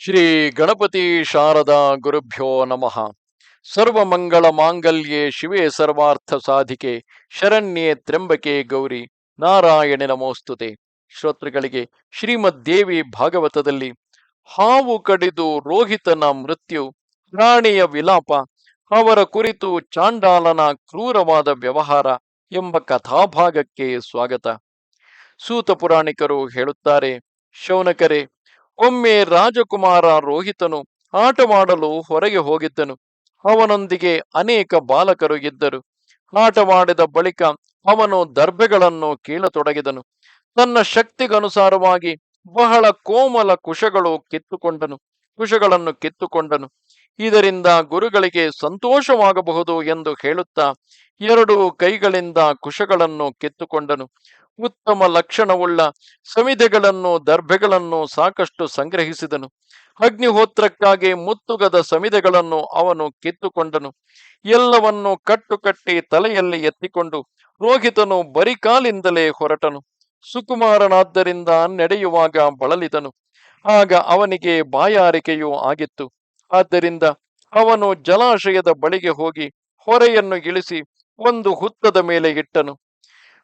ಶ್ರೀ ಗಣಪತಿ ಶಾರದಾ ಗುರುಭ್ಯೋ ನಮಃ. ಸರ್ವಮಂಗಳ ಮಾಂಗಲ್ಯೇ ಶಿವೇ ಸರ್ವಾರ್ಥ ಸಾಧಿಕೆ, ಶರಣ್ಯೆ ತ್ರ್ಯಂಬಕೆ ಗೌರಿ, ನಾರಾಯಣೆ ನಮೋಸ್ತುತೆ. ಶ್ರೋತೃಗಳಿಗೆ ಶ್ರೀಮದ್ ದೇವಿ ಭಾಗವತದಲ್ಲಿ, ಹಾವು ಕಡಿದು ರೋಹಿತನ ಮೃತ್ಯು, ರಾಣಿಯ ವಿಲಾಪ, ಅವರ ಕುರಿತು ಚಾಂಡಾಲನ ಕ್ರೂರವಾದ ವ್ಯವಹಾರ ಎಂಬ ಕಥಾಭಾಗಕ್ಕೆ ಸ್ವಾಗತ. ಸೂತ ಪುರಾಣಿಕರು ಹೇಳುತ್ತಾರೆ, ಶೌನಕರೇ ಒಮ್ಮೆ ರಾಜಕುಮಾರ ರೋಹಿತನು ಆಟವಾಡಲು ಹೊರಗೆ ಹೋಗಿದ್ದನು. ಅವನೊಂದಿಗೆ ಅನೇಕ ಬಾಲಕರು ಇದ್ದರು. ಆಟವಾಡಿದ ಬಳಿಕ ಅವನು ದರ್ಬೆಗಳನ್ನು ಕೀಳತೊಡಗಿದನು. ತನ್ನ ಶಕ್ತಿಗನುಸಾರವಾಗಿ ಬಹಳ ಕೋಮಲ ಕುಶಗಳು ಕಿತ್ತುಕೊಂಡನು, ಕುಶಗಳನ್ನು ಕಿತ್ತುಕೊಂಡನು. ಇದರಿಂದ ಗುರುಗಳಿಗೆ ಸಂತೋಷವಾಗಬಹುದು ಎಂದು ಹೇಳುತ್ತಾ ಎರಡು ಕೈಗಳಿಂದ ಕುಶಗಳನ್ನು ಕಿತ್ತುಕೊಂಡನು. ಉತ್ತಮ ಲಕ್ಷಣವುಳ್ಳ ಸಮಿಧೆಗಳನ್ನು ದರ್ಭೆಗಳನ್ನು ಸಾಕಷ್ಟು ಸಂಗ್ರಹಿಸಿದನು. ಅಗ್ನಿಹೋತ್ರಕ್ಕಾಗಿ ಮುತ್ತುಗದ ಸಮಿಧೆಗಳನ್ನು ಅವನು ಕಿತ್ತುಕೊಂಡನು. ಎಲ್ಲವನ್ನು ಕಟ್ಟುಕಟ್ಟಿ ತಲೆಯಲ್ಲಿ ಎತ್ತಿಕೊಂಡು ರೋಹಿತನು ಬರಿಕಾಲಿಂದಲೇ ಹೊರಟನು. ಸುಕುಮಾರನಾದ್ದರಿಂದ ನಡೆಯುವಾಗ ಬಳಲಿದನು. ಆಗ ಅವನಿಗೆ ಬಾಯಾರಿಕೆಯೂ ಆಗಿತ್ತು. ಆದ್ದರಿಂದ ಅವನು ಜಲಾಶಯದ ಬಳಿಗೆ ಹೋಗಿ ಹೊರೆಯನ್ನು ಇಳಿಸಿ ಒಂದು ಹುತ್ತದ ಮೇಲೆ ಇಟ್ಟನು.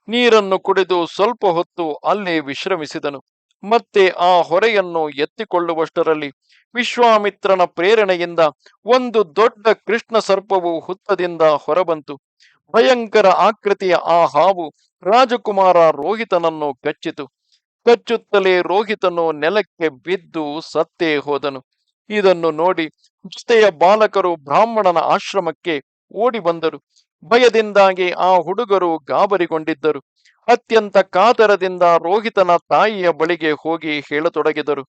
ನೀರನ್ನು ಕುಡಿದು ಸ್ವಲ್ಪ ಹೊತ್ತು ಅಲ್ಲೇ ವಿಶ್ರಮಿಸಿದನು. ಮತ್ತೆ ಆ ಹೊರೆಯನ್ನು ಎತ್ತಿಕೊಳ್ಳುವಷ್ಟರಲ್ಲಿ ವಿಶ್ವಾಮಿತ್ರನ ಪ್ರೇರಣೆಯಿಂದ ಒಂದು ದೊಡ್ಡ ಕೃಷ್ಣ ಸರ್ಪವು ಹುತ್ತದಿಂದ ಹೊರಬಂತು. ಭಯಂಕರ ಆಕೃತಿಯ ಆ ಹಾವು ರಾಜಕುಮಾರ ರೋಹಿತನನ್ನು ಕಚ್ಚಿತು. ಕಚ್ಚುತ್ತಲೇ ರೋಹಿತನು ನೆಲಕ್ಕೆ ಬಿದ್ದು ಸತ್ತೇ ಹೋದನು. ಇದನ್ನು ನೋಡಿ ಜೊತೆಯ ಬಾಲಕರು ಬ್ರಾಹ್ಮಣನ ಆಶ್ರಮಕ್ಕೆ ಓಡಿ ಬಂದರು. ಭಯದಿಂದಾಗಿ ಆ ಹುಡುಗರು ಗಾಬರಿಗೊಂಡಿದ್ದರು. ಅತ್ಯಂತ ಕಾತರದಿಂದ ರೋಹಿತನ ತಾಯಿಯ ಬಳಿಗೆ ಹೋಗಿ ಹೇಳತೊಡಗಿದರು.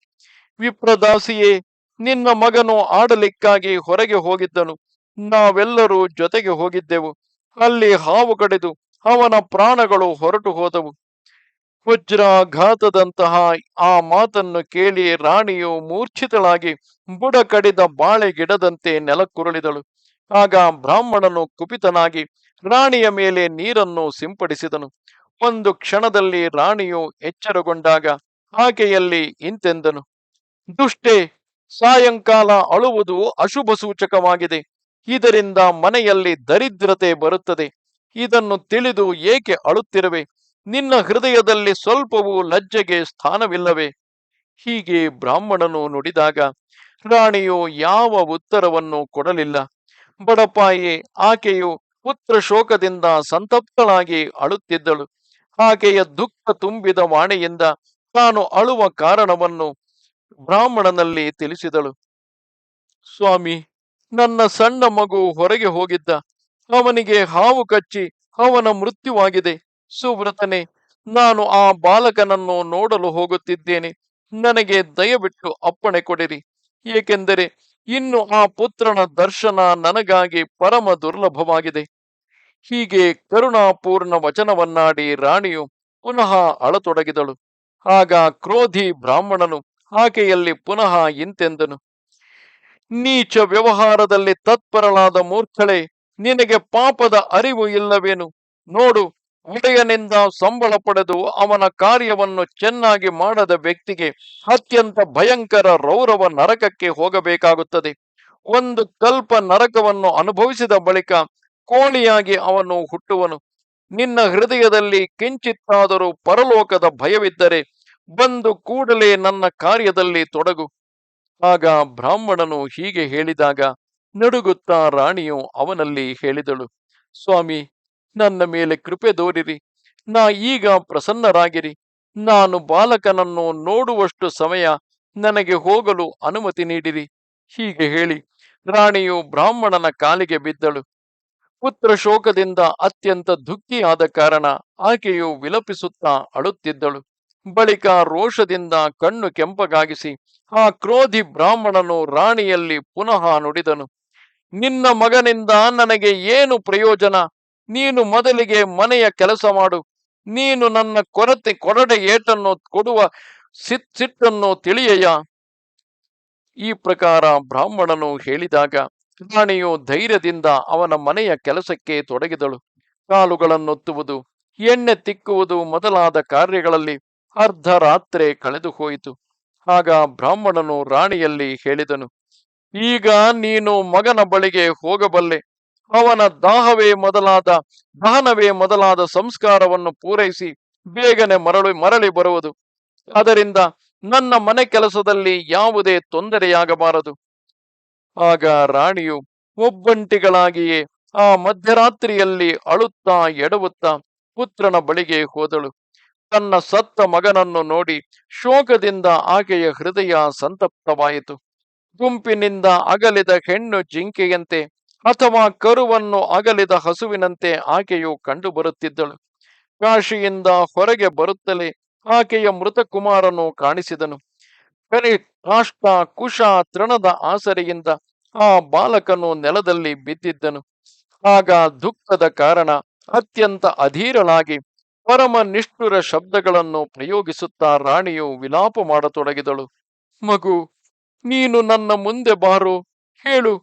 ವಿಪ್ರದಾಸಿಯೇ, ನಿನ್ನ ಮಗನು ಆಡಲಿಕ್ಕಾಗಿ ಹೊರಗೆ ಹೋಗಿದ್ದನು. ನಾವೆಲ್ಲರೂ ಜೊತೆಗೆ ಹೋಗಿದ್ದೆವು. ಅಲ್ಲಿ ಹಾವು ಕಡಿದು ಅವನ ಪ್ರಾಣಗಳು ಹೊರಟು ಹೋದವು. ವಜ್ರಾಘಾತದಂತಹ ಆ ಮಾತನ್ನು ಕೇಳಿ ರಾಣಿಯು ಮೂರ್ಛಿತಳಾಗಿ ಬುಡ ಕಡಿದ ಬಾಳೆ ಗಿಡದಂತೆ ನೆಲಕ್ಕುರುಳಿದಳು. ಆಗ ಬ್ರಾಹ್ಮಣನು ಕುಪಿತನಾಗಿ ರಾಣಿಯ ಮೇಲೆ ನೀರನ್ನು ಸಿಂಪಡಿಸಿದನು. ಒಂದು ಕ್ಷಣದಲ್ಲಿ ರಾಣಿಯು ಎಚ್ಚರಗೊಂಡಾಗ ಆಕೆಯಲ್ಲಿ ಇಂತೆಂದನು. ದುಷ್ಟೆ, ಸಾಯಂಕಾಲ ಅಳುವುದು ಅಶುಭ ಸೂಚಕವಾಗಿದೆ. ಇದರಿಂದ ಮನೆಯಲ್ಲಿ ದರಿದ್ರತೆ ಬರುತ್ತದೆ. ಇದನ್ನು ತಿಳಿದು ಏಕೆ ಅಳುತ್ತಿರುವೆ? ನಿನ್ನ ಹೃದಯದಲ್ಲಿ ಸ್ವಲ್ಪವೂ ಲಜ್ಜೆಗೆ ಸ್ಥಾನವಿಲ್ಲವೇ? ಹೀಗೆ ಬ್ರಾಹ್ಮಣನು ನುಡಿದಾಗ ರಾಣಿಯು ಯಾವ ಉತ್ತರವನ್ನು ಕೊಡಲಿಲ್ಲ. ಬಡಪಾಯಿ ಆಕೆಯು ಪುತ್ರ ಶೋಕದಿಂದ ಸಂತಪ್ತಳಾಗಿ ಅಳುತ್ತಿದ್ದಳು. ಆಕೆಯ ದುಃಖ ತುಂಬಿದ ವಾಣಿಯಿಂದ ತಾನು ಅಳುವ ಕಾರಣವನ್ನು ಬ್ರಾಹ್ಮಣನಲ್ಲಿ ತಿಳಿಸಿದಳು. ಸ್ವಾಮಿ, ನನ್ನ ಸಣ್ಣ ಮಗು ಹೊರಗೆ ಹೋಗಿದ್ದ. ಅವನಿಗೆ ಹಾವು ಕಚ್ಚಿ ಅವನ ಮೃತ್ಯುವಾಗಿದೆ. ಸುವ್ರತನೆ, ನಾನು ಆ ಬಾಲಕನನ್ನು ನೋಡಲು ಹೋಗುತ್ತಿದ್ದೇನೆ. ನನಗೆ ದಯವಿಟ್ಟು ಅಪ್ಪಣೆ ಕೊಡಿರಿ. ಏಕೆಂದರೆ ಇನ್ನು ಆ ಪುತ್ರನ ದರ್ಶನ ನನಗಾಗಿ ಪರಮ ದುರ್ಲಭವಾಗಿದೆ. ಹೀಗೆ ಕರುಣಾಪೂರ್ಣ ವಚನವನ್ನಾಡಿ ರಾಣಿಯು ಪುನಃ ಅಳತೊಡಗಿದಳು. ಆಗ ಕ್ರೋಧಿ ಬ್ರಾಹ್ಮಣನು ಆಕೆಯಲ್ಲಿ ಪುನಃ ಇಂತೆಂದನು. ನೀಚ ವ್ಯವಹಾರದಲ್ಲಿ ತತ್ಪರಳಾದ ಮೂರ್ಖಳೆ, ನಿನಗೆ ಪಾಪದ ಅರಿವು ಇಲ್ಲವೇನು? ನೋಡು ಒಡೆಯನಿಂದ ಸಂಬಳ ಪಡೆದು ಅವನ ಕಾರ್ಯವನ್ನು ಚೆನ್ನಾಗಿ ಮಾಡದ ವ್ಯಕ್ತಿಗೆ ಅತ್ಯಂತ ಭಯಂಕರ ರೌರವ ನರಕಕ್ಕೆ ಹೋಗಬೇಕಾಗುತ್ತದೆ. ಒಂದು ಕಲ್ಪ ನರಕವನ್ನು ಅನುಭವಿಸಿದ ಬಳಿಕ ಕೋಳಿಯಾಗಿ ಅವನು ಹುಟ್ಟುವನು. ನಿನ್ನ ಹೃದಯದಲ್ಲಿ ಕಿಂಚಿತ್ತಾದರೂ ಪರಲೋಕದ ಭಯವಿದ್ದರೆ ಬಂದು ಕೂಡಲೇ ನನ್ನ ಕಾರ್ಯದಲ್ಲಿ ತೊಡಗು. ಆಗ ಬ್ರಾಹ್ಮಣನು ಹೀಗೆ ಹೇಳಿದಾಗ, ನಡುಗುತ್ತಾ ರಾಣಿಯು ಅವನಲ್ಲಿ ಹೇಳಿದಳು, ಸ್ವಾಮಿ ನನ್ನ ಮೇಲೆ ಕೃಪೆ ತೋರಿರಿ ನಾ ಈಗ ಪ್ರಸನ್ನರಾಗಿರಿ. ನಾನು ಬಾಲಕನನ್ನು ನೋಡುವಷ್ಟು ಸಮಯ ನನಗೆ ಹೋಗಲು ಅನುಮತಿ ನೀಡಿರಿ. ಹೀಗೆ ಹೇಳಿ ರಾಣಿಯು ಬ್ರಾಹ್ಮಣನ ಕಾಲಿಗೆ ಬಿದ್ದಳು. ಪುತ್ರ ಶೋಕದಿಂದ ಅತ್ಯಂತ ದುಃಖಿಯಾದ ಕಾರಣ ಆಕೆಯು ವಿಲಪಿಸುತ್ತಾ ಅಳುತ್ತಿದ್ದಳು. ಬಳಿಕ ರೋಷದಿಂದ ಕಣ್ಣು ಕೆಂಪಗಾಗಿಸಿ ಆ ಕ್ರೋಧಿ ಬ್ರಾಹ್ಮಣನು ರಾಣಿಯಲ್ಲಿ ಪುನಃ ನುಡಿದನು. ನಿನ್ನ ಮಗನಿಂದ ನನಗೆ ಏನು ಪ್ರಯೋಜನ? ನೀನು ಮೊದಲಿಗೆ ಮನೆಯ ಕೆಲಸ ಮಾಡು. ನೀನು ನನ್ನ ಕೊರತೆ, ಕೊರಡೆ ಏಟನ್ನು ಕೊಡುವ ಸಿತ್, ಸಿಟ್ಟನ್ನು ತಿಳಿಯಯ್ಯ. ಈ ಪ್ರಕಾರ ಬ್ರಾಹ್ಮಣನು ಹೇಳಿದಾಗ, ರಾಣಿಯು ಧೈರ್ಯದಿಂದ ಅವನ ಮನೆಯ ಕೆಲಸಕ್ಕೆ ತೊಡಗಿದಳು. ಕಾಲುಗಳನ್ನೊತ್ತುವುದು, ಎಣ್ಣೆ ತಿಕ್ಕುವುದು ಮೊದಲಾದ ಕಾರ್ಯಗಳಲ್ಲಿ ಅರ್ಧ ರಾತ್ರಿ ಕಳೆದು ಹೋಯಿತು. ಆಗ ಬ್ರಾಹ್ಮಣನು ರಾಣಿಯಲ್ಲಿ ಹೇಳಿದನು, ಈಗ ನೀನು ಮಗನ ಬಳಿಗೆ ಹೋಗಬಲ್ಲೆ. ಅವನ ದಾಹವೇ ಮೊದಲಾದ, ದಹನವೇ ಮೊದಲಾದ ಸಂಸ್ಕಾರವನ್ನು ಪೂರೈಸಿ ಬೇಗನೆ ಮರಳಿ ಮರಳಿ ಬರುವುದು. ಅದರಿಂದ ನನ್ನ ಮನೆ ಕೆಲಸದಲ್ಲಿ ಯಾವುದೇ ತೊಂದರೆಯಾಗಬಾರದು. ಆಗ ರಾಣಿಯು ಒಬ್ಬಂಟಿಗಳಾಗಿಯೇ ಆ ಮಧ್ಯರಾತ್ರಿಯಲ್ಲಿ ಅಳುತ್ತಾ ಎಡವುತ್ತಾ ಪುತ್ರನ ಬಳಿಗೆ ಹೋದಳು. ತನ್ನ ಸತ್ತ ಮಗನನ್ನು ನೋಡಿ ಶೋಕದಿಂದ ಆಕೆಯ ಹೃದಯ ಸಂತಪ್ತವಾಯಿತು. ಗುಂಪಿನಿಂದ ಅಗಲಿದ ಹೆಣ್ಣು ಜಿಂಕೆಯಂತೆ ಅಥವಾ ಕರುವನ್ನು ಅಗಲಿದ ಹಸುವಿನಂತೆ ಆಕೆಯು ಕಂಡು ಬರುತ್ತಿದ್ದಳು ಕಾಶಿಯಿಂದ ಹೊರಗೆ ಬರುತ್ತಲೇ ಆಕೆಯ ಮೃತ ಕುಮಾರನು ಕಾಣಿಸಿದನು. ಕರಿ ಕಾಷ್ಟ ಕುಶ ತೃಣದ ಆಸರೆಯಿಂದ ಆ ಬಾಲಕನು ನೆಲದಲ್ಲಿ ಬಿದ್ದಿದ್ದನು. ಆಗ ದುಃಖದ ಕಾರಣ ಅತ್ಯಂತ ಅಧೀರಳಾಗಿ ಪರಮ ನಿಷ್ಠುರ ಶಬ್ದಗಳನ್ನು ಪ್ರಯೋಗಿಸುತ್ತಾ ರಾಣಿಯು ವಿಲಾಪ ಮಾಡತೊಡಗಿದಳು. ಮಗು, ನೀನು ನನ್ನ ಮುಂದೆ ಬಾರು, ಹೇಳು.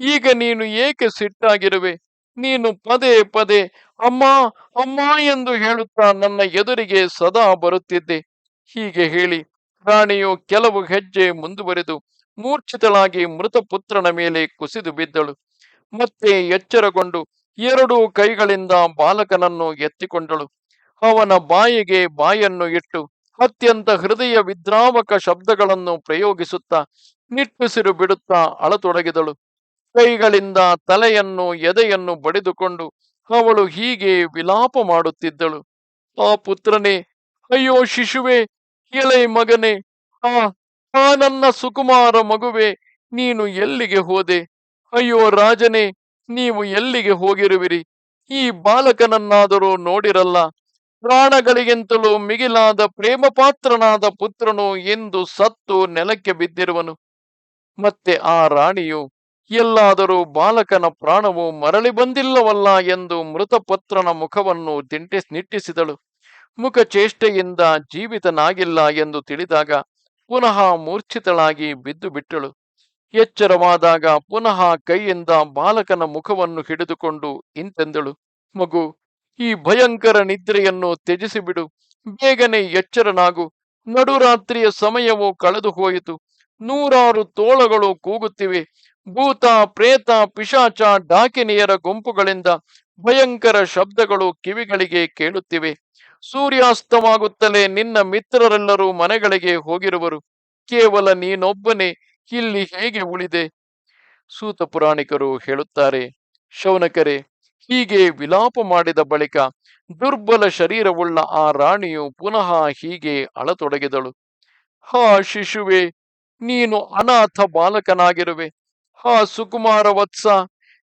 ಈಗ ನೀನು ಏಕೆ ಸಿಟ್ಟಾಗಿರುವೆ? ನೀನು ಪದೇ ಪದೇ, ಅಮ್ಮ ಅಮ್ಮ ಎಂದು ಹೇಳುತ್ತಾ ನನ್ನ ಎದುರಿಗೆ ಸದಾ ಬರುತ್ತಿದ್ದೆ. ಹೀಗೆ ಹೇಳಿ ರಾಣಿಯು ಕೆಲವು ಹೆಜ್ಜೆ ಮುಂದುವರೆದು ಮೂರ್ಛಿತಳಾಗಿ ಮೃತ ಪುತ್ರನ ಮೇಲೆ ಕುಸಿದು ಬಿದ್ದಳು. ಮತ್ತೆ ಎಚ್ಚರಗೊಂಡು ಎರಡು ಕೈಗಳಿಂದ ಬಾಲಕನನ್ನು ಎತ್ತಿಕೊಂಡಳು. ಅವನ ಬಾಯಿಗೆ ಬಾಯನ್ನು ಇಟ್ಟು ಅತ್ಯಂತ ಹೃದಯ ವಿದ್ರಾವಕ ಶಬ್ದಗಳನ್ನು ಪ್ರಯೋಗಿಸುತ್ತಾ ನಿಟ್ಟುಸಿರು ಬಿಡುತ್ತಾ ಅಳತೊಡಗಿದಳು. ಕೈಗಳಿಂದ ತಲೆಯನ್ನು, ಎದೆಯನ್ನು ಬಡಿದುಕೊಂಡು ಅವಳು ಹೀಗೆ ವಿಲಾಪ ಮಾಡುತ್ತಿದ್ದಳು. ಆ ಪುತ್ರನೇ, ಅಯ್ಯೋ ಶಿಶುವೆ, ಎಳೆ ಮಗನೇ, ಆ ಆ ನನ್ನ ಸುಕುಮಾರ ಮಗುವೆ, ನೀನು ಎಲ್ಲಿಗೆ ಹೋದೆ? ಅಯ್ಯೋ ರಾಜನೇ, ನೀವು ಎಲ್ಲಿಗೆ ಹೋಗಿರುವಿರಿ? ಈ ಬಾಲಕನನ್ನಾದರೂ ನೋಡಿರಲ್ಲ. ಪ್ರಾಣಗಳಿಗಿಂತಲೂ ಮಿಗಿಲಾದ ಪ್ರೇಮಪಾತ್ರನಾದ ಪುತ್ರನು ಎಂದು ಸತ್ತು ನೆಲಕ್ಕೆ ಬಿದ್ದಿರುವನು. ಮತ್ತೆ ಆ ರಾಣಿಯು ಎಲ್ಲಾದರೂ ಬಾಲಕನ ಪ್ರಾಣವು ಮರಳಿ ಬಂದಿಲ್ಲವಲ್ಲ ಎಂದು ಮೃತಪತ್ರನ ಮುಖವನ್ನು ದಿಂಟಿ ನಿಟ್ಟಿಸಿದಳು. ಮುಖ ಚೇಷ್ಟೆಯಿಂದ ಜೀವಿತನಾಗಿಲ್ಲ ಎಂದು ತಿಳಿದಾಗ ಪುನಃ ಮೂರ್ಛಿತಳಾಗಿ ಬಿದ್ದು ಬಿಟ್ಟಳು. ಎಚ್ಚರವಾದಾಗ ಪುನಃ ಕೈಯಿಂದ ಬಾಲಕನ ಮುಖವನ್ನು ಹಿಡಿದುಕೊಂಡು ಇಂತೆಂದಳು. ಮಗು, ಈ ಭಯಂಕರ ನಿದ್ರೆಯನ್ನು ತ್ಯಜಿಸಿಬಿಡು. ಬೇಗನೆ ಎಚ್ಚರನಾಗು. ನಡುರಾತ್ರಿಯ ಸಮಯವು ಕಳೆದು ಹೋಯಿತು ನೂರಾರು ತೋಳಗಳು ಕೂಗುತ್ತಿವೆ. ಭೂತ, ಪ್ರೇತ, ಪಿಶಾಚ, ಡಾಕಿನಿಯರ ಗುಂಪುಗಳಿಂದ ಭಯಂಕರ ಶಬ್ದಗಳು ಕಿವಿಗಳಿಗೆ ಕೇಳುತ್ತಿವೆ. ಸೂರ್ಯಾಸ್ತವಾಗುತ್ತಲೇ ನಿನ್ನ ಮಿತ್ರರೆಲ್ಲರೂ ಮನೆಗಳಿಗೆ ಹೋಗಿರುವರು. ಕೇವಲ ನೀನೊಬ್ಬನೇ ಇಲ್ಲಿ ಹೇಗೆ ಉಳಿದೆ? ಸೂತ ಪುರಾಣಿಕರು ಹೇಳುತ್ತಾರೆ, ಶೌನಕರೆ, ಹೀಗೆ ವಿಲಾಪ ಮಾಡಿದ ಬಳಿಕ ದುರ್ಬಲ ಶರೀರವುಳ್ಳ ಆ ರಾಣಿಯು ಪುನಃ ಹೀಗೆ ಅಳತೊಡಗಿದಳು. ಹಾ, ಶಿಶುವೆ, ನೀನು ಅನಾಥ ಬಾಲಕನಾಗಿರುವೆ. ಹಾ ಸುಕುಮಾರ ವತ್ಸ,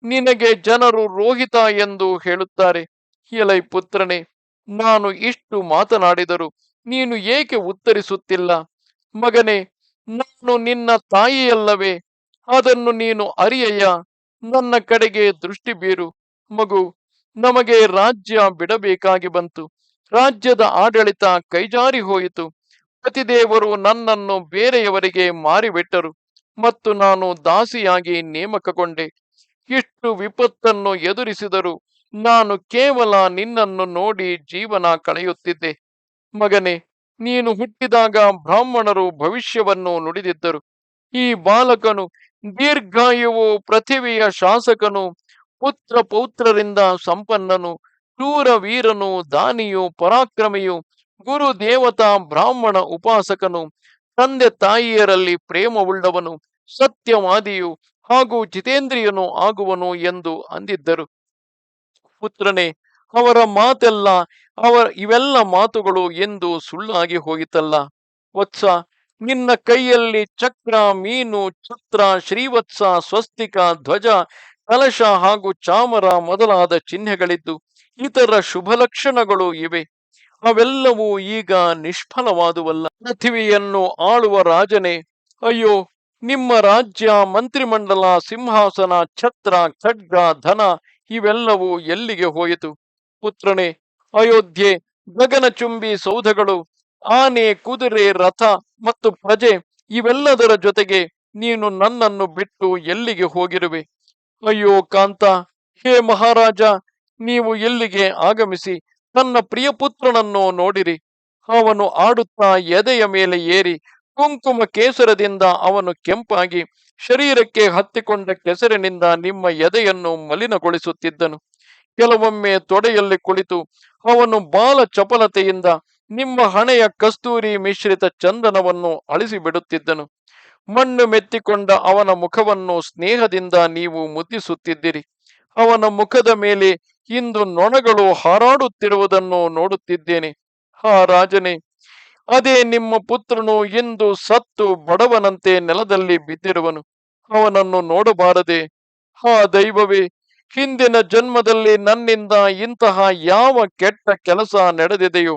ನಿನಗೆ ಜನರು ರೋಹಿತ ಎಂದು ಹೇಳುತ್ತಾರೆ. ಎಲೈ ಪುತ್ರನೇ, ನಾನು ಇಷ್ಟು ಮಾತನಾಡಿದರು ನೀನು ಏಕೆ ಉತ್ತರಿಸುತ್ತಿಲ್ಲ? ಮಗನೇ, ನಾನು ನಿನ್ನ ತಾಯಿಯಲ್ಲವೇ, ಅದನ್ನು ನೀನು ಅರಿಯಯ್ಯ. ನನ್ನ ಕಡೆಗೆ ದೃಷ್ಟಿ ಬೀರು. ಮಗು, ನಮಗೆ ರಾಜ್ಯ ಬಿಡಬೇಕಾಗಿ ಬಂತು. ರಾಜ್ಯದ ಆಡಳಿತ ಕೈಜಾರಿ ಹೋಯಿತು. ಪತಿದೇವರು ನನ್ನನ್ನು ಬೇರೆಯವರಿಗೆ ಮಾರಿಬಿಟ್ಟರು. ಮತ್ತು ನಾನು ದಾಸಿಯಾಗಿ ನೇಮಕಗೊಂಡೆ. ಇಷ್ಟು ವಿಪತ್ತನ್ನು ಎದುರಿಸಿದರು ನಾನು ಕೇವಲ ನಿನ್ನನ್ನು ನೋಡಿ ಜೀವನ ಕಳೆಯುತ್ತಿದ್ದೆ. ಮಗನೇ, ನೀನು ಹುಟ್ಟಿದಾಗ ಬ್ರಾಹ್ಮಣರು ಭವಿಷ್ಯವನ್ನು ನುಡಿದಿದ್ದರು. ಈ ಬಾಲಕನು, ದೀರ್ಘಾಯುವು ಪೃಥಿವಿಯ ಶಾಸಕನು ಪುತ್ರ ಪೌತ್ರರಿಂದ ಸಂಪನ್ನನು ಶೂರ ವೀರನು ದಾನಿಯು, ಪರಾಕ್ರಮಿಯು ಗುರು ದೇವತಾ ಬ್ರಾಹ್ಮಣ ಉಪಾಸಕನು ತಂದೆ ತಾಯಿಯರಲ್ಲಿ ಪ್ರೇಮವುಳ್ಳವನು, ಸತ್ಯವಾದಿಯು ಹಾಗೂ ಜಿತೇಂದ್ರಿಯನು ಆಗುವನು ಎಂದು ಅಂದಿದ್ದರು. ಪುತ್ರನೇ, ಅವರ ಮಾತೆಲ್ಲ, ಅವರ ಇವೆಲ್ಲ ಮಾತುಗಳು ಎಂದು ಸುಳ್ಳಾಗಿ ಹೋಯಿತಲ್ಲ. ವತ್ಸ, ನಿನ್ನ ಕೈಯಲ್ಲಿ ಚಕ್ರ, ಮೀನು, ಛತ್ರ, ಶ್ರೀವತ್ಸ, ಸ್ವಸ್ತಿಕ, ಧ್ವಜ, ಕಲಶ ಹಾಗೂ ಚಾಮರ ಮೊದಲಾದ ಚಿಹ್ನೆಗಳಿದ್ದು, ಇತರ ಶುಭ ಲಕ್ಷಣಗಳು ಇವೆ. ಅವೆಲ್ಲವೂ ಈಗ ನಿಷ್ಫಲವಾದುವಲ್ಲ. ಪೃಥಿವಿಯನ್ನು ಆಳುವ ರಾಜನೇ, ಅಯ್ಯೋ, ನಿಮ್ಮ ರಾಜ್ಯ, ಮಂತ್ರಿಮಂಡಲ, ಸಿಂಹಾಸನ, ಛತ್ರ, ಖಡ್ಗ, ಧನ ಇವೆಲ್ಲವೂ ಎಲ್ಲಿಗೆ ಹೋಯಿತು? ಪುತ್ರನೇ, ಅಯೋಧ್ಯೆ ಗಗನಚುಂಬಿ ಸೌಧಗಳು, ಆನೆ, ಕುದುರೆ, ರಥ ಮತ್ತು ಪ್ರಜೆ ಇವೆಲ್ಲದರ ಜೊತೆಗೆ ನೀನು ನನ್ನನ್ನು ಬಿಟ್ಟು ಎಲ್ಲಿಗೆ ಹೋಗಿರುವೆ? ಅಯ್ಯೋ, ಕಾಂತ, ಹೇ ಮಹಾರಾಜ, ನೀವು ಎಲ್ಲಿಗೆ ಆಗಮಿಸಿ? ತನ್ನ ಪ್ರಿಯ ಪುತ್ರನನ್ನು ನೋಡಿರಿ. ಅವನು ಆಡುತ್ತಾ ಎದೆಯ ಮೇಲೆ ಏರಿ ಕುಂಕುಮ ಕೇಸರದಿಂದ ಅವನು ಕೆಂಪಾಗಿ ಶರೀರಕ್ಕೆ ಹತ್ತಿಕೊಂಡ ಕೆಸರಿನಿಂದ ನಿಮ್ಮ ಎದೆಯನ್ನು ಮಲಿನಗೊಳಿಸುತ್ತಿದ್ದನು. ಕೆಲವೊಮ್ಮೆ ತೊಡೆಯಲ್ಲಿ ಕುಳಿತು ಅವನು ಬಾಲ ಚಪಲತೆಯಿಂದ ನಿಮ್ಮ ಹಣೆಯ ಕಸ್ತೂರಿ ಮಿಶ್ರಿತ ಚಂದನವನ್ನು ಅಳಿಸಿಬಿಡುತ್ತಿದ್ದನು. ಮಣ್ಣು ಮೆತ್ತಿಕೊಂಡ ಅವನ ಮುಖವನ್ನು ಸ್ನೇಹದಿಂದ ನೀವು ಮುದ್ದಿಸುತ್ತಿದ್ದಿರಿ. ಅವನ ಮುಖದ ಮೇಲೆ ಇಂದು ನೊಣಗಳು ಹಾರಾಡುತ್ತಿರುವುದನ್ನು ನೋಡುತ್ತಿದ್ದೇನೆ. ಹಾ ರಾಜನೇ, ಅದೇ ನಿಮ್ಮ ಪುತ್ರನು ಇಂದು ಸತ್ತು ಬಡವನಂತೆ ನೆಲದಲ್ಲಿ ಬಿದ್ದಿರುವನು. ಅವನನ್ನು ನೋಡಬಾರದೆ. ಹಾ ದೈವವೇ, ಹಿಂದಿನ ಜನ್ಮದಲ್ಲಿ ನನ್ನಿಂದ ಇಂತಹ ಯಾವ ಕೆಟ್ಟ ಕೆಲಸ ನಡೆದಿದೆಯೋ,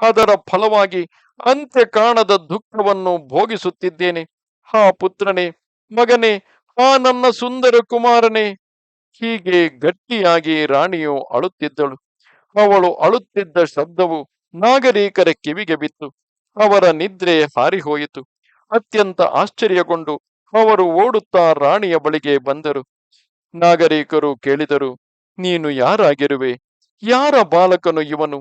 ಅದರ ಫಲವಾಗಿ ಅಂತ್ಯ ಕಾಣದ ದುಃಖವನ್ನು ಭೋಗಿಸುತ್ತಿದ್ದೇನೆ. ಹಾ ಪುತ್ರನೇ, ಮಗನೇ ಆ ನನ್ನ ಸುಂದರ ಕುಮಾರನೇ ಹೀಗೆ ಗಟ್ಟಿಯಾಗಿ ರಾಣಿಯು ಅಳುತ್ತಿದ್ದಳು. ಅವಳು ಅಳುತ್ತಿದ್ದ ಶಬ್ದವು ನಾಗರಿಕರ ಕಿವಿಗೆ ಬಿತ್ತು. ಅವರ ನಿದ್ರೆ ಹಾರಿಹೋಯಿತು. ಅತ್ಯಂತ ಆಶ್ಚರ್ಯಗೊಂಡು ಅವರು ಓಡುತ್ತಾ ರಾಣಿಯ ಬಳಿಗೆ ಬಂದರು. ನಾಗರಿಕರು ಕೇಳಿದರು, ನೀನು ಯಾರಾಗಿರುವೆ? ಯಾರ ಬಾಲಕನು ಇವನು?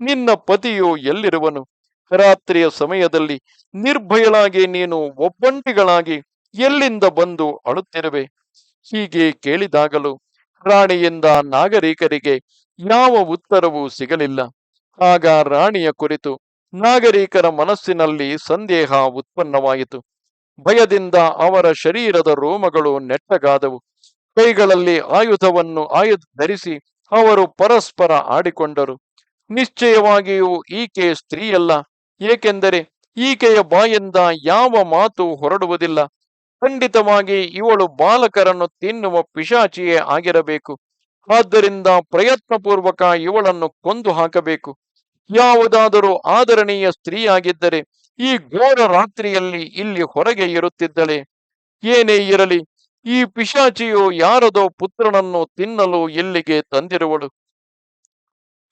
ನಿನ್ನ ಪತಿಯು ಎಲ್ಲಿರುವನು? ರಾತ್ರಿಯ ಸಮಯದಲ್ಲಿ ನಿರ್ಭಯಳಾಗಿ ನೀನು ಒಬ್ಬಂಟಿಗಳಾಗಿ ಎಲ್ಲಿಂದ ಬಂದು ಅಳುತ್ತಿರುವೆ? ಹೀಗೆ ಕೇಳಿದಾಗಲೂ ರಾಣಿಯಿಂದ ನಾಗರಿಕರಿಗೆ ಯಾವ ಉತ್ತರವೂ ಸಿಗಲಿಲ್ಲ. ಆಗ ರಾಣಿಯ ಕುರಿತು ನಾಗರಿಕರ ಮನಸ್ಸಿನಲ್ಲಿ ಸಂದೇಹ ಉತ್ಪನ್ನವಾಯಿತು. ಭಯದಿಂದ ಅವರ ಶರೀರದ ರೋಮಗಳು ನೆಟ್ಟಗಾದವು. ಕೈಗಳಲ್ಲಿ ಆಯುಧವನ್ನು ಆಯುಧ ಧರಿಸಿ ಅವರು ಪರಸ್ಪರ ಆಡಿಕೊಂಡರು. ನಿಶ್ಚಯವಾಗಿಯೂ ಈಕೆ ಸ್ತ್ರೀಯಲ್ಲ, ಏಕೆಂದರೆ ಈಕೆಯ ಬಾಯಿಂದ ಯಾವ ಮಾತು ಹೊರಡುವುದಿಲ್ಲ. ಖಂಡಿತವಾಗಿ ಇವಳು ಬಾಲಕರನ್ನು ತಿನ್ನುವ ಪಿಶಾಚಿಯೇ ಆಗಿರಬೇಕು. ಆದ್ದರಿಂದ ಪ್ರಯತ್ನಪೂರ್ವಕ ಇವಳನ್ನು ಕೊಂದು ಹಾಕಬೇಕು. ಯಾವುದಾದರೂ ಆದರಣೀಯ ಸ್ತ್ರೀಯಾಗಿದ್ದರೆ ಈ ಘೋರ ರಾತ್ರಿಯಲ್ಲಿ ಇಲ್ಲಿ ಹೊರಗೆ ಇರುತ್ತಿದ್ದಳೆ. ಏನೇ ಇರಲಿ, ಈ ಪಿಶಾಚಿಯು ಯಾರದೋ ಪುತ್ರನನ್ನು ತಿನ್ನಲು ಇಲ್ಲಿಗೆ ತಂದಿರುವಳು.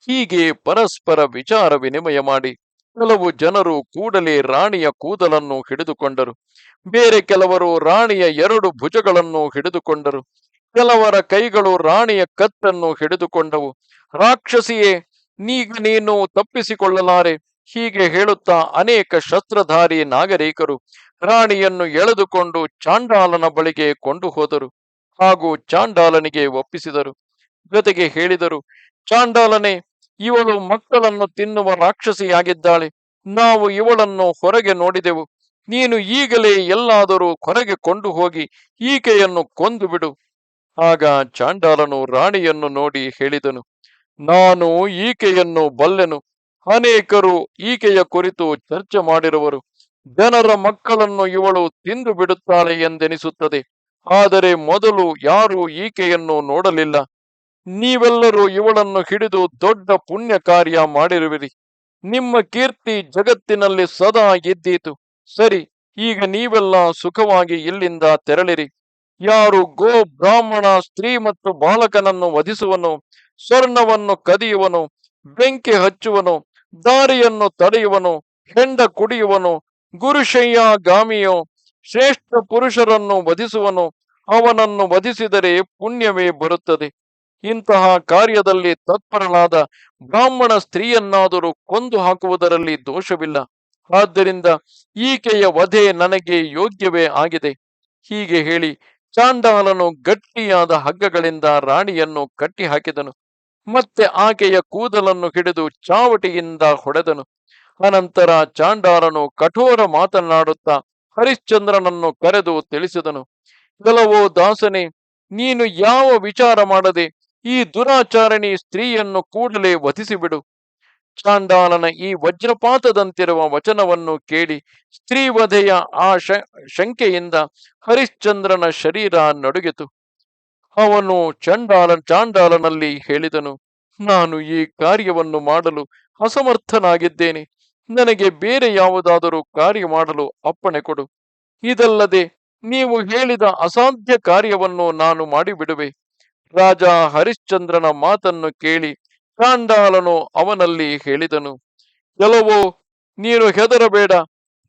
ಹೀಗೆ ಪರಸ್ಪರ ವಿಚಾರ ವಿನಿಮಯ ಮಾಡಿ. ಕೆಲವು ಜನರು ಕೂಡಲೇ ರಾಣಿಯ ಕೂದಲನ್ನು ಹಿಡಿದುಕೊಂಡರು. ಬೇರೆ ಕೆಲವರು ರಾಣಿಯ ಎರಡು ಭುಜಗಳನ್ನು ಹಿಡಿದುಕೊಂಡರು. ಕೆಲವರ ಕೈಗಳು ರಾಣಿಯ ಕತ್ತನ್ನು ಹಿಡಿದುಕೊಂಡವು. ರಾಕ್ಷಸಿಯೇ, ನೀಗ ನೀನು ತಪ್ಪಿಸಿಕೊಳ್ಳಲಾರೆ. ಹೀಗೆ ಹೇಳುತ್ತಾ ಅನೇಕ ಶಸ್ತ್ರಧಾರಿ ನಾಗರಿಕರು ರಾಣಿಯನ್ನು ಎಳೆದುಕೊಂಡು ಚಾಂಡಾಲನ ಬಳಿಗೆ ಕೊಂಡು ಹೋದರು. ಹಾಗೂ ಚಾಂಡಾಲನಿಗೆ ಒಪ್ಪಿಸಿದರು. ಜೊತೆಗೆ ಹೇಳಿದರು, ಚಾಂಡಾಲನೆ ಇವಳು ಮಕ್ಕಳನ್ನು ತಿನ್ನುವ ರಾಕ್ಷಸಿಯಾಗಿದ್ದಾಳೆ. ನಾವು ಇವಳನ್ನು ಹೊರಗೆ ನೋಡಿದೆವು. ನೀನು ಈಗಲೇ ಎಲ್ಲಾದರೂ ಹೊರಗೆ ಕೊಂಡು ಹೋಗಿ ಈಕೆಯನ್ನು ಕೊಂದು ಬಿಡು. ಆಗ ಚಾಂಡಾಲನು ರಾಣಿಯನ್ನು ನೋಡಿ ಹೇಳಿದನು. ನಾನು ಈಕೆಯನ್ನು ಬಲ್ಲೆನು. ಅನೇಕರು ಈಕೆಯ ಕುರಿತು ಚರ್ಚೆ ಮಾಡಿರುವರು. ಜನರ ಮಕ್ಕಳನ್ನು ಇವಳು ತಿಂದು ಬಿಡುತ್ತಾಳೆ ಎಂದೆನಿಸುತ್ತದೆ. ಆದರೆ ಮೊದಲು ಯಾರೂ ಈಕೆಯನ್ನು ನೋಡಲಿಲ್ಲ. ನೀವೆಲ್ಲರೂ ಇವಳನ್ನು ಹಿಡಿದು ದೊಡ್ಡ ಪುಣ್ಯ ಕಾರ್ಯ ಮಾಡಿರುವಿರಿ. ನಿಮ್ಮ ಕೀರ್ತಿ ಜಗತ್ತಿನಲ್ಲಿ ಸದಾ ಇದ್ದೀತು ಸರಿ, ಈಗ ನೀವೆಲ್ಲ ಸುಖವಾಗಿ ಇಲ್ಲಿಂದ ತೆರಳಿರಿ. ಯಾರು ಗೋ ಬ್ರಾಹ್ಮಣ, ಸ್ತ್ರೀ ಮತ್ತು ಬಾಲಕನನ್ನು ವಧಿಸುವನು, ಸ್ವರ್ಣವನ್ನು ಕದಿಯುವನು, ಬೆಂಕಿ ಹಚ್ಚುವನು, ದಾರಿಯನ್ನು ತಡೆಯುವನು, ಹೆಂಡ ಕುಡಿಯುವನು, ಗುರುಶಯ್ಯ ಗಾಮಿಯೋ ಶ್ರೇಷ್ಠ ಪುರುಷರನ್ನು ವಧಿಸುವನು, ಅವನನ್ನು ವಧಿಸಿದರೆ ಪುಣ್ಯವೇ ಬರುತ್ತದೆ. ಇಂತಹ ಕಾರ್ಯದಲ್ಲಿ ತತ್ಪರನಾದ ಬ್ರಾಹ್ಮಣ ಸ್ತ್ರೀಯನ್ನಾದರೂ ಕೊಂದು ಹಾಕುವುದರಲ್ಲಿ ದೋಷವಿಲ್ಲ. ಆದ್ದರಿಂದ ಈಕೆಯ ವಧೆ ನನಗೆ ಯೋಗ್ಯವೇ ಆಗಿದೆ. ಹೀಗೆ ಹೇಳಿ ಚಾಂಡಾಲನು ಗಟ್ಟಿಯಾದ ಹಗ್ಗಗಳಿಂದ ರಾಣಿಯನ್ನು ಕಟ್ಟಿ ಹಾಕಿದನು ಮತ್ತೆ ಆಕೆಯ ಕೂದಲನ್ನು ಹಿಡಿದು ಚಾವಟಿಯಿಂದ ಹೊಡೆದನು. ಅನಂತರ ಚಾಂಡಾಲನು ಕಠೋರ ಮಾತನಾಡುತ್ತಾ ಹರಿಶ್ಚಂದ್ರನನ್ನು ಕರೆದು ತಿಳಿಸಿದನು. ಕೆಲವೋ ದಾಸನೆ, ನೀನು ಯಾವ ವಿಚಾರ ಮಾಡದೆ ಈ ದುರಾಚಾರಣಿ ಸ್ತ್ರೀಯನ್ನು ಕೂಡಲೇ ವಧಿಸಿಬಿಡು. ಚಾಂಡಾಲನ ಈ ವಜ್ರಪಾತದಂತಿರುವ ವಚನವನ್ನು ಕೇಳಿ ಸ್ತ್ರೀವಧೆಯ ಆ ಶಂಕೆಯಿಂದ ಹರಿಶ್ಚಂದ್ರನ ಶರೀರ ನಡುಗಿತು. ಅವನು ಚಂಡಾಲ ಚಾಂಡಾಲನಲ್ಲಿ ಹೇಳಿದನು, ನಾನು ಈ ಕಾರ್ಯವನ್ನು ಮಾಡಲು ಅಸಮರ್ಥನಾಗಿದ್ದೇನೆ. ನನಗೆ ಬೇರೆ ಯಾವುದಾದರೂ ಕಾರ್ಯ ಮಾಡಲು ಅಪ್ಪಣೆ ಕೊಡು. ಇದಲ್ಲದೆ ನೀವು ಹೇಳಿದ ಅಸಾಧ್ಯ ಕಾರ್ಯವನ್ನು ನಾನು ಮಾಡಿಬಿಡುವೆ. ರಾಜ ಹರಿಶ್ಚಂದ್ರನ ಮಾತನ್ನು ಕೇಳಿ ಕಾಂಡಾಲನು ಅವನಲ್ಲಿ ಹೇಳಿದನು ಎಲ್ಲವೋ ನೀನು ಹೆದರಬೇಡ.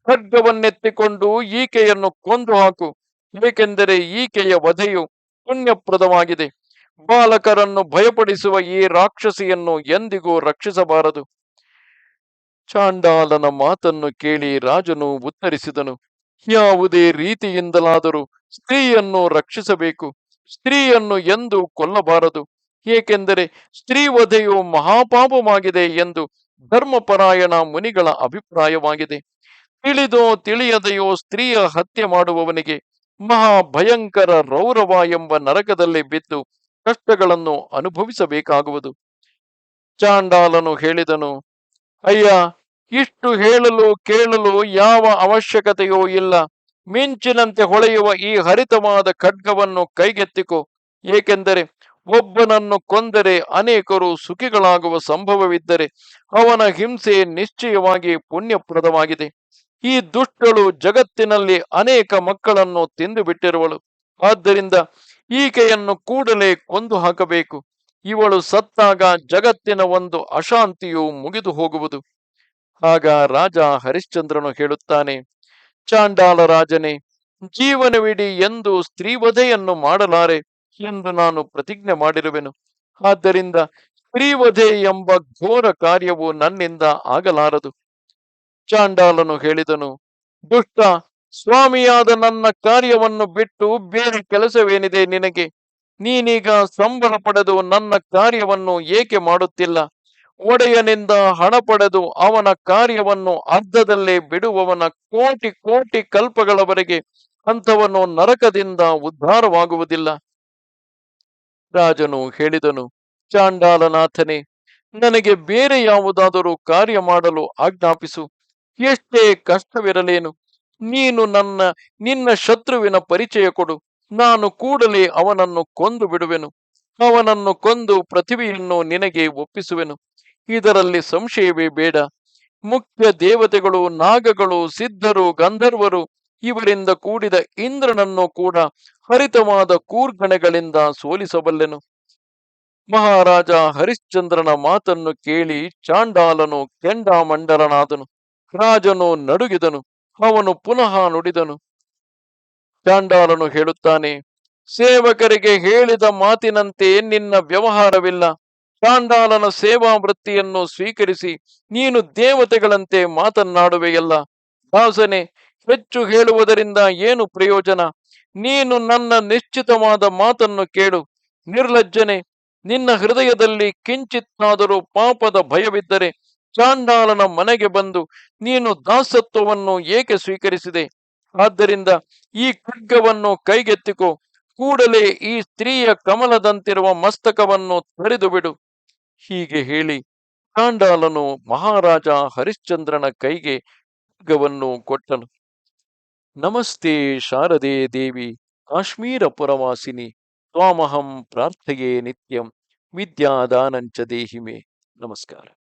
ಖಡ್ಗವನ್ನೆತ್ತಿಕೊಂಡು ಈಕೆಯನ್ನು ಕೊಂದು ಹಾಕು ಏಕೆಂದರೆ ಈಕೆಯ ವಧೆಯು ಪುಣ್ಯಪ್ರದವಾಗಿದೆ. ಬಾಲಕರನ್ನು ಭಯಪಡಿಸುವ ಈ ರಾಕ್ಷಸಿಯನ್ನು ಎಂದಿಗೂ ರಕ್ಷಿಸಬಾರದು. ಚಾಂಡಾಲನ ಮಾತನ್ನು ಕೇಳಿ ರಾಜನು ಉತ್ತರಿಸಿದನು, ಯಾವುದೇ ರೀತಿಯಿಂದಲಾದರೂ ಸ್ತ್ರೀಯನ್ನು ರಕ್ಷಿಸಬೇಕು. ಸ್ತ್ರೀಯನ್ನು ಎಂದು ಕೊಲ್ಲಬಾರದು. ಏಕೆಂದರೆ ಸ್ತ್ರೀ ವಧೆಯು ಮಹಾಪಾಪವಾಗಿದೆ ಎಂದು ಧರ್ಮಪರಾಯಣ ಮುನಿಗಳ ಅಭಿಪ್ರಾಯವಾಗಿದೆ. ತಿಳಿದೋ ತಿಳಿಯದೆಯೋ ಸ್ತ್ರೀಯ ಹತ್ಯೆ ಮಾಡುವವನಿಗೆ ಮಹಾ ಭಯಂಕರ ರೌರವ ಎಂಬ ನರಕದಲ್ಲಿ ಬಿದ್ದು ಕಷ್ಟಗಳನ್ನು ಅನುಭವಿಸಬೇಕಾಗುವುದು. ಚಾಂಡಾಲನು ಹೇಳಿದನು, ಅಯ್ಯ, ಇಷ್ಟು ಹೇಳಲು ಕೇಳಲು ಯಾವ ಅವಶ್ಯಕತೆಯೂ ಇಲ್ಲ. ಮಿಂಚಿನಂತೆ ಹೊಳೆಯುವ ಈ ಹರಿತವಾದ ಖಡ್ಗವನ್ನು ಕೈಗೆತ್ತಿಕೋ. ಏಕೆಂದರೆ ಒಬ್ಬನನ್ನು ಕೊಂದರೆ ಅನೇಕರು ಸುಖಿಗಳಾಗುವ ಸಂಭವವಿದ್ದರೆ ಅವನ ಹಿಂಸೆ ನಿಶ್ಚಯವಾಗಿ ಪುಣ್ಯಪ್ರದವಾಗಿದೆ. ಈ ದುಷ್ಟಳು ಜಗತ್ತಿನಲ್ಲಿ ಅನೇಕ ಮಕ್ಕಳನ್ನು ತಿಂದು ಬಿಟ್ಟಿರುವಳು ಆದ್ದರಿಂದ ಈಕೆಯನ್ನು ಕೂಡಲೇ ಕೊಂದು ಹಾಕಬೇಕು. ಇವಳು ಸತ್ತಾಗ ಜಗತ್ತಿನ ಒಂದು ಅಶಾಂತಿಯು ಮುಗಿದು ಹೋಗುವುದು ಆಗ ರಾಜ ಹರಿಶ್ಚಂದ್ರನು ಹೇಳುತ್ತಾನೆ ಚಾಂಡಾಲ ರಾಜನೇ ಜೀವನವಿಡಿ ಎಂದು ಸ್ತ್ರೀವಧೆಯನ್ನು ಮಾಡಲಾರೆ ಎಂದು ನಾನು ಪ್ರತಿಜ್ಞೆ ಮಾಡಿರುವೆನು. ಆದ್ದರಿಂದ ಸ್ತ್ರೀವಧೆ ಎಂಬ ಘೋರ ಕಾರ್ಯವು ನನ್ನಿಂದ ಆಗಲಾರದು. ಚಾಂಡಾಲನು ಹೇಳಿದನು, ದುಷ್ಟ, ಸ್ವಾಮಿಯಾದ ನನ್ನ ಕಾರ್ಯವನ್ನು ಬಿಟ್ಟು ಬೇರೆ ಕೆಲಸವೇನಿದೆ ನಿನಗೆ? ನೀನೀಗ ಸಂಬಳ ಪಡೆದು ನನ್ನ ಕಾರ್ಯವನ್ನು ಏಕೆ ಮಾಡುತ್ತಿಲ್ಲ? ಒಡೆಯನಿಂದ ಹಣ ಪಡೆದು ಅವನ ಕಾರ್ಯವನ್ನು ಅರ್ಧದಲ್ಲೇ ಬಿಡುವವನ ಕೋಟಿ ಕೋಟಿ ಕಲ್ಪಗಳವರೆಗೆ ಅಂಥವನು ನರಕದಿಂದ ಉದ್ಧಾರವಾಗುವುದಿಲ್ಲ. ರಾಜನು ಹೇಳಿದನು, ಚಾಂಡಾಲನಾಥನೇ, ನನಗೆ ಬೇರೆ ಯಾವುದಾದರೂ ಕಾರ್ಯ ಮಾಡಲು ಆಜ್ಞಾಪಿಸು. ಎಷ್ಟೇ ಕಷ್ಟವಿರಲೇನು, ನೀನು ನನ್ನ, ನಿನ್ನ ಶತ್ರುವಿನ ಪರಿಚಯ ಕೊಡು. ನಾನು ಕೂಡಲೇ ಅವನನ್ನು ಕೊಂದು ಬಿಡುವೆನು. ಅವನನ್ನು ಕೊಂದು ಪೃಥ್ವಿಯನ್ನು ನಿನಗೆ ಒಪ್ಪಿಸುವೆನು. ಇದರಲ್ಲಿ ಸಂಶಯವೇ ಬೇಡ. ಮುಖ್ಯ ದೇವತೆಗಳು, ನಾಗಗಳು, ಸಿದ್ಧರು, ಗಂಧರ್ವರು ಇವರಿಂದ ಕೂಡಿದ ಇಂದ್ರನನ್ನು ಕೂಡ ಹರಿತವಾದ ಕೂರ್ಗಣೆಗಳಿಂದ ಸೋಲಿಸಬಲ್ಲೆನು. ಮಹಾರಾಜ ಹರಿಶ್ಚಂದ್ರನ ಮಾತನ್ನು ಕೇಳಿ ಚಾಂಡಾಲನು ಕೆಂಡಾಮಂಡಲನಾದನು ರಾಜನು ನಡುಗಿದನು. ಅವನು ಪುನಃ ನುಡಿದನು. ಚಾಂಡಾಲನು ಹೇಳುತ್ತಾನೆ, ಸೇವಕರಿಗೆ ಹೇಳಿದ ಮಾತಿನಂತೆ ನಿನ್ನ ವ್ಯವಹಾರವಿಲ್ಲ. ಚಾಂಡಾಲನ ಸೇವಾ ವೃತ್ತಿಯನ್ನು ಸ್ವೀಕರಿಸಿ, ನೀನು ದೇವತೆಗಳಂತೆ ಮಾತನ್ನಾಡುವೆಯಲ್ಲ. ದಾಸನೆ, ಹೆಚ್ಚು ಹೇಳುವುದರಿಂದ ಏನು ಪ್ರಯೋಜನ? ನೀನು ನನ್ನ ನಿಶ್ಚಿತವಾದ ಮಾತನ್ನು ಕೇಳು. ನಿರ್ಲಜ್ಜನೆ, ನಿನ್ನ ಹೃದಯದಲ್ಲಿ ಕಿಂಚಿತ್ತಾದರೂ ಪಾಪದ ಭಯವಿದ್ದರೆ ಚಾಂಡಾಲನ ಮನೆಗೆ ಬಂದು ನೀನು ದಾಸತ್ವವನ್ನು ಏಕೆ ಸ್ವೀಕರಿಸಿದೆ? ಆದ್ದರಿಂದ ಈ ಖಡ್ಗವನ್ನು ಕೈಗೆತ್ತಿಕೋ. ಕೂಡಲೇ ಈ ಸ್ತ್ರೀಯ ಕಮಲದಂತಿರುವ ಮಸ್ತಕವನ್ನು ತರಿದು ಬಿಡು ಹೀಗೆ ಹೇಳಿ ಕಾಂಡಾಲನು ಮಹಾರಾಜ ಹರಿಶ್ಚಂದ್ರನ ಕೈಗೆ ಖಡ್ಗವನ್ನು ಕೊಟ್ಟನು. ನಮಸ್ತೆ ಶಾರದೆ ದೇವಿ, ಕಾಶ್ಮೀರ ಪುರವಾಸಿನಿ, ತ್ವಾಮಹಂ ಪ್ರಾರ್ಥೆಯೇ ನಿತ್ಯಂ, ವಿದ್ಯಾದಾನಂಚ ದೇಹಿಮೆ. ನಮಸ್ಕಾರ.